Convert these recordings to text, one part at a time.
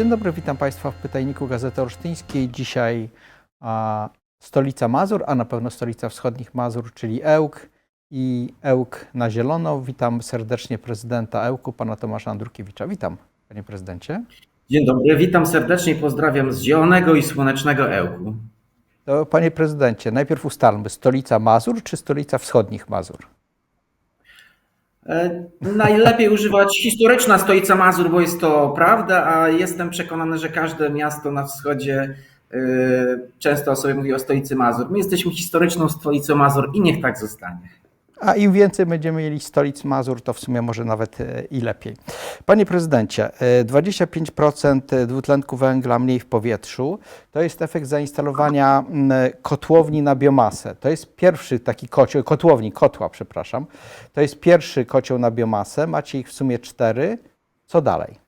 Dzień dobry, witam Państwa w pytajniku Gazety Olsztyńskiej. Dzisiaj a, stolica Mazur, a na pewno stolica wschodnich Mazur, czyli Ełk i Ełk na zielono. Witam serdecznie prezydenta Ełku, pana Tomasza Andrukiewicza. Witam, panie prezydencie. Dzień dobry, witam serdecznie i pozdrawiam z zielonego i słonecznego Ełku. To panie prezydencie, najpierw ustalmy, stolica Mazur czy stolica wschodnich Mazur? E, Najlepiej używać historyczna stolica Mazur, bo jest to prawda, a jestem przekonany, że każde miasto na wschodzie e, często o sobie mówi o stolicy Mazur. My jesteśmy historyczną stolicą Mazur i niech tak zostanie. A im więcej będziemy mieli stolic Mazur, to w sumie może nawet e, i lepiej. Panie prezydencie, e, 25% dwutlenku węgla mniej w powietrzu to jest efekt zainstalowania kotłowni na biomasę. To jest pierwszy taki kocioł, kotłowni, kotła, przepraszam. To jest pierwszy kocioł na biomasę. Macie ich w sumie cztery. Co dalej?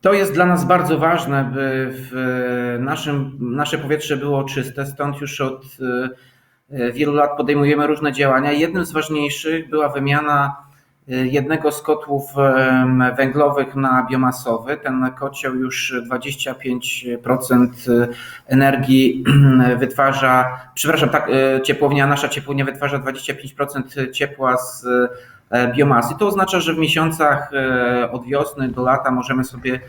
To jest dla nas bardzo ważne, by w naszym, nasze powietrze było czyste, stąd już od e, wielu lat podejmujemy różne działania. Jednym z ważniejszych była wymiana e, jednego z kotłów węglowych na biomasowy. Ten kocioł już 25% energii wytwarza, przepraszam, tak, e, ciepłownia, nasza ciepłownia wytwarza 25% ciepła z e, biomasy. To oznacza, że w miesiącach e, od wiosny do lata możemy sobie e,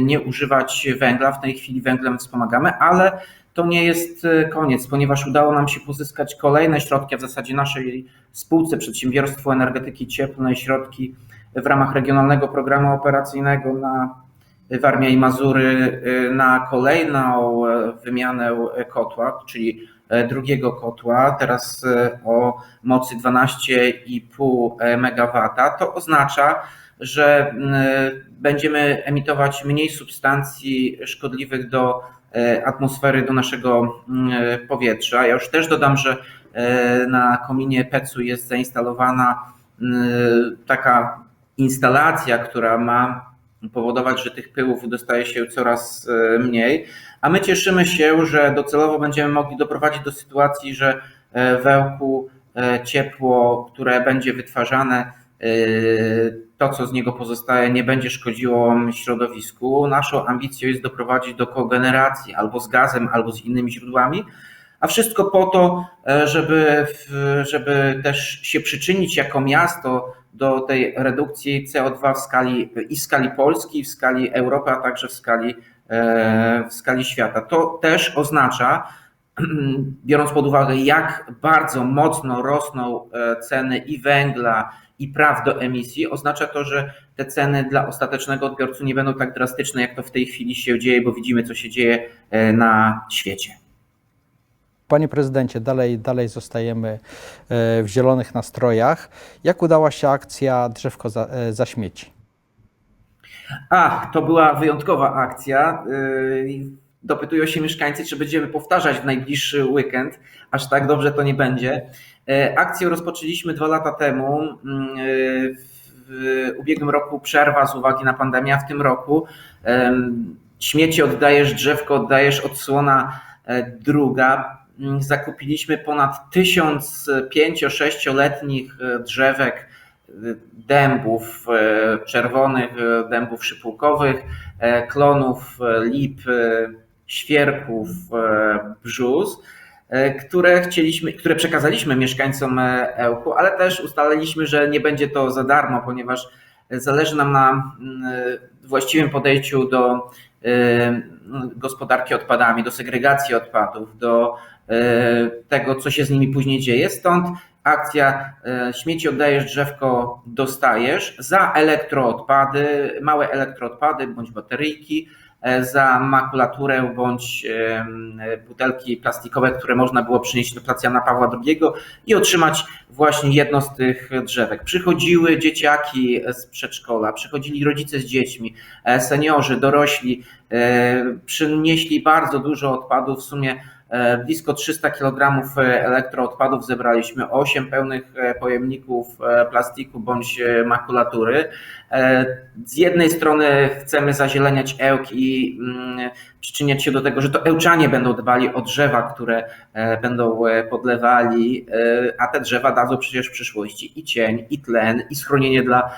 nie używać węgla. W tej chwili węglem wspomagamy, ale to nie jest e, koniec, ponieważ udało nam się pozyskać kolejne środki, a w zasadzie naszej spółce Przedsiębiorstwo Energetyki Cieplnej, środki w ramach regionalnego programu operacyjnego na Warmia i Mazury y, na kolejną e, wymianę kotła, czyli drugiego kotła, teraz o mocy 12,5 MW, to oznacza, że będziemy emitować mniej substancji szkodliwych do atmosfery, do naszego powietrza. Ja już też dodam, że na kominie PEC-u jest zainstalowana taka instalacja, która ma powodować, że tych pyłów dostaje się coraz e, mniej, a my cieszymy się, że docelowo będziemy mogli doprowadzić do sytuacji, że e, w Ełku e, ciepło, które będzie wytwarzane, to co z niego pozostaje, nie będzie szkodziło środowisku. Naszą ambicją jest doprowadzić do kogeneracji albo z gazem, albo z innymi źródłami, a wszystko po to, żeby, żeby też się przyczynić jako miasto do tej redukcji CO2 w skali i w skali Polski, i w skali Europy, a także w skali, w skali świata. To też oznacza, biorąc pod uwagę, jak bardzo mocno rosną ceny i węgla, i praw do emisji, oznacza to, że te ceny dla ostatecznego odbiorcy nie będą tak drastyczne, jak to w tej chwili się dzieje, bo widzimy, co się dzieje na świecie. Panie prezydencie, dalej, dalej zostajemy e, w zielonych nastrojach. Jak udała się akcja Drzewko za, e, za śmieci? Ach, to była wyjątkowa akcja. Yy, Dopytują się mieszkańcy, czy będziemy powtarzać w najbliższy weekend. Aż tak dobrze to nie będzie. Akcję rozpoczęliśmy dwa lata temu. Yy, W ubiegłym roku przerwa z uwagi na pandemię, a w tym roku śmieci oddajesz, drzewko oddajesz, odsłona e, druga. Zakupiliśmy ponad tysiąc pięcio-sześcioletnich drzewek dębów czerwonych, dębów szypułkowych, klonów lip, świerków, brzus, które chcieliśmy, które przekazaliśmy mieszkańcom Ełku, ale też ustaliliśmy, że nie będzie to za darmo, ponieważ zależy nam na właściwym podejściu do gospodarki odpadami, do segregacji odpadów, do tego, co się z nimi później dzieje. Stąd akcja śmieci oddajesz, drzewko dostajesz za elektroodpady, małe elektroodpady bądź bateryjki, za makulaturę bądź butelki plastikowe, które można było przynieść do placu Jana Pawła II i otrzymać właśnie jedno z tych drzewek. Przychodziły dzieciaki z przedszkola, przychodzili rodzice z dziećmi, seniorzy, dorośli, przynieśli bardzo dużo odpadów, w sumie blisko 300 kg elektroodpadów zebraliśmy, 8 pełnych pojemników plastiku bądź makulatury. Z jednej strony chcemy zazieleniać Ełk i przyczyniać się do tego, że to Ełczanie będą dbali o drzewa, które będą podlewali, a te drzewa dadzą przecież w przyszłości i cień, i tlen, i schronienie dla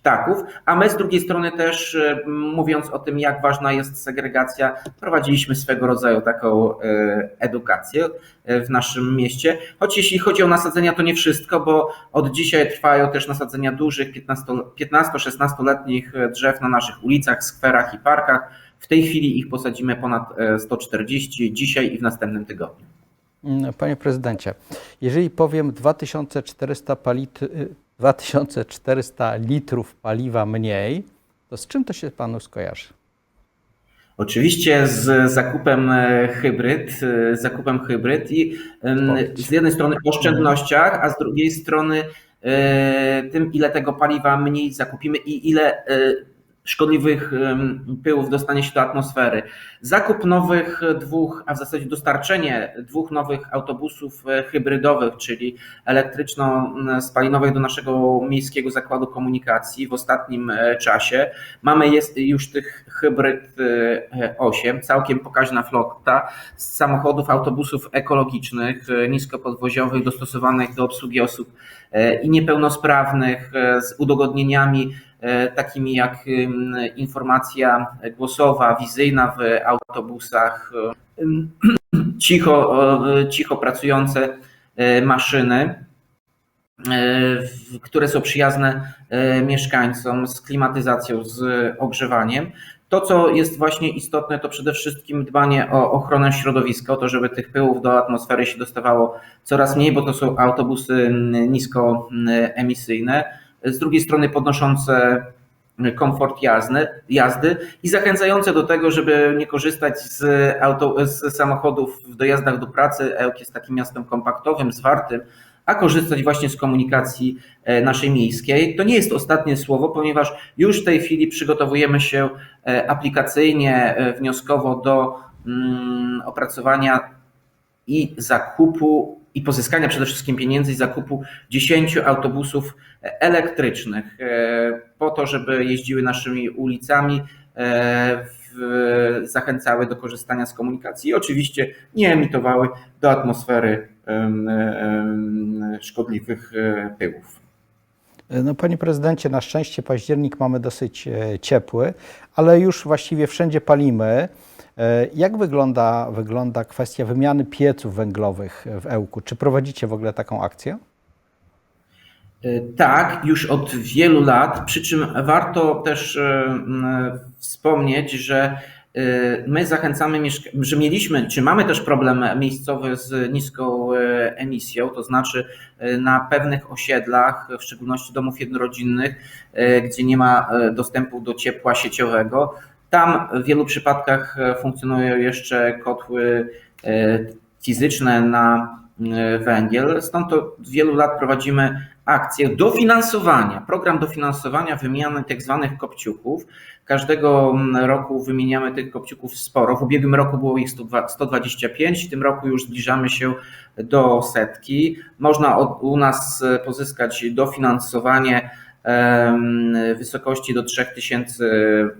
ptaków, a my z drugiej strony też e, mówiąc o tym, jak ważna jest segregacja, prowadziliśmy swego rodzaju taką e, edukację e, w naszym mieście. Choć jeśli chodzi o nasadzenia, to nie wszystko, bo od dzisiaj trwają też nasadzenia dużych 15-16-letnich drzew na naszych ulicach, skwerach i parkach. W tej chwili ich posadzimy ponad e, 140 dzisiaj i w następnym tygodniu. Mm, Panie prezydencie, jeżeli powiem 2400, palit, y, 2400 litrów paliwa mniej, to z czym to się panu skojarzy? Oczywiście z zakupem e, hybryd, e, zakupem hybryd i z jednej strony oszczędnościach, a z drugiej strony e, tym, ile tego paliwa mniej zakupimy i ile szkodliwych pyłów dostanie się do atmosfery. Zakup nowych dwóch, a w zasadzie dostarczenie dwóch nowych autobusów e, hybrydowych, czyli elektryczno-spalinowych do naszego miejskiego zakładu komunikacji w ostatnim e, czasie. Mamy jest już tych hybryd e, 8, całkiem pokaźna flota z samochodów, autobusów ekologicznych, e, niskopodwoziowych, dostosowanych do obsługi osób e, i niepełnosprawnych, e, z udogodnieniami e, takimi jak informacja głosowa, wizyjna w autobusach, e, cicho, e, cicho pracujące e, maszyny, e, które są przyjazne e, mieszkańcom z klimatyzacją, z ogrzewaniem. To, co jest właśnie istotne, to przede wszystkim dbanie o ochronę środowiska, o to, żeby tych pyłów do atmosfery się dostawało coraz mniej, bo to są autobusy niskoemisyjne. Z drugiej strony podnoszące komfort jazdy, jazdy i zachęcające do tego, żeby nie korzystać z, auto, z samochodów w dojazdach do pracy. Ełk jest takim miastem kompaktowym, zwartym, a korzystać właśnie z komunikacji e, naszej miejskiej. To nie jest ostatnie słowo, ponieważ już w tej chwili przygotowujemy się e, aplikacyjnie, e, wnioskowo do mm, opracowania i zakupu i pozyskania przede wszystkim pieniędzy i zakupu 10 autobusów elektrycznych e, po to, żeby jeździły naszymi ulicami, e, zachęcały do korzystania z komunikacji i oczywiście nie emitowały do atmosfery szkodliwych e, pyłów. No, panie prezydencie, na szczęście październik mamy dosyć ciepły, ale już właściwie wszędzie palimy. E, Jak wygląda, wygląda kwestia wymiany pieców węglowych w Ełku? Czy prowadzicie w ogóle taką akcję? E, Tak, już od wielu lat, przy czym warto też e, wspomnieć, że my zachęcamy, że mieliśmy, czy mamy też problem miejscowy z niską emisją, to znaczy na pewnych osiedlach, w szczególności domów jednorodzinnych, gdzie nie ma dostępu do ciepła sieciowego, tam w wielu przypadkach e, funkcjonują jeszcze kotły e, fizyczne na e, węgiel. Stąd to od wielu lat prowadzimy akcję dofinansowania, program dofinansowania wymiany tak zwanych kopciuchów. Każdego roku wymieniamy tych kopciuchów sporo. W ubiegłym roku było ich 102 125, w tym roku już zbliżamy się do setki. Można od, u nas pozyskać dofinansowanie wysokości do 3000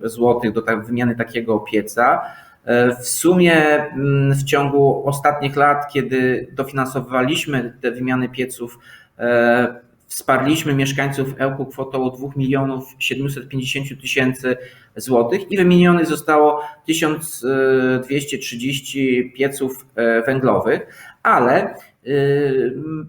zł do wymiany takiego pieca. E, W sumie mm, w ciągu ostatnich lat, kiedy dofinansowaliśmy te wymiany pieców, e, wsparliśmy mieszkańców Ełku kwotą 2 milionów 750 tysięcy złotych i wymienionych zostało 1230 pieców e, węglowych, ale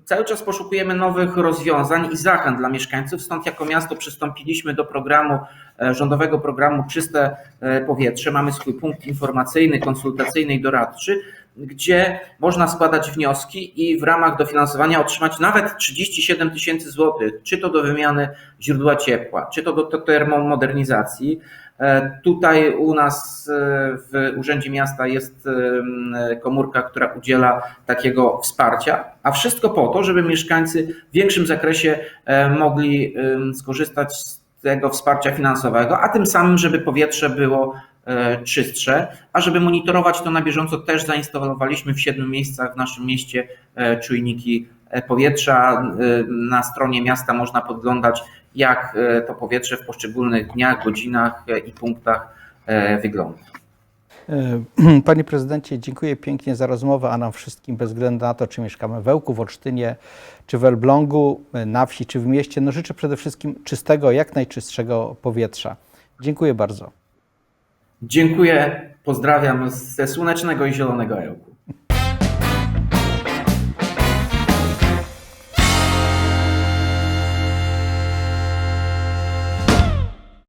cały czas poszukujemy nowych rozwiązań i zachęt dla mieszkańców, stąd jako miasto przystąpiliśmy do programu, e, rządowego programu Czyste e, Powietrze. Mamy swój punkt informacyjny, konsultacyjny i doradczy, gdzie można składać wnioski i w ramach dofinansowania otrzymać nawet 37 tysięcy złotych, czy to do wymiany źródła ciepła, czy to do termomodernizacji. E, Tutaj u nas e, w Urzędzie Miasta jest e, komórka, która udziela takiego wsparcia, a wszystko po to, żeby mieszkańcy w większym zakresie mogli skorzystać z tego wsparcia finansowego, a tym samym, żeby powietrze było czystsze, a żeby monitorować to na bieżąco, też zainstalowaliśmy w siedmiu miejscach w naszym mieście czujniki powietrza. E, Na stronie miasta można podglądać, jak e, to powietrze w poszczególnych dniach, godzinach e, i punktach e, wygląda. E, Panie prezydencie, dziękuję pięknie za rozmowę, a nam wszystkim bez względu na to, czy mieszkamy w Ełku, w Olsztynie, czy w Elblągu, e, na wsi, czy w mieście, no życzę przede wszystkim czystego, jak najczystszego powietrza. Dziękuję bardzo. Dziękuję, pozdrawiam ze słonecznego i zielonego Ełku.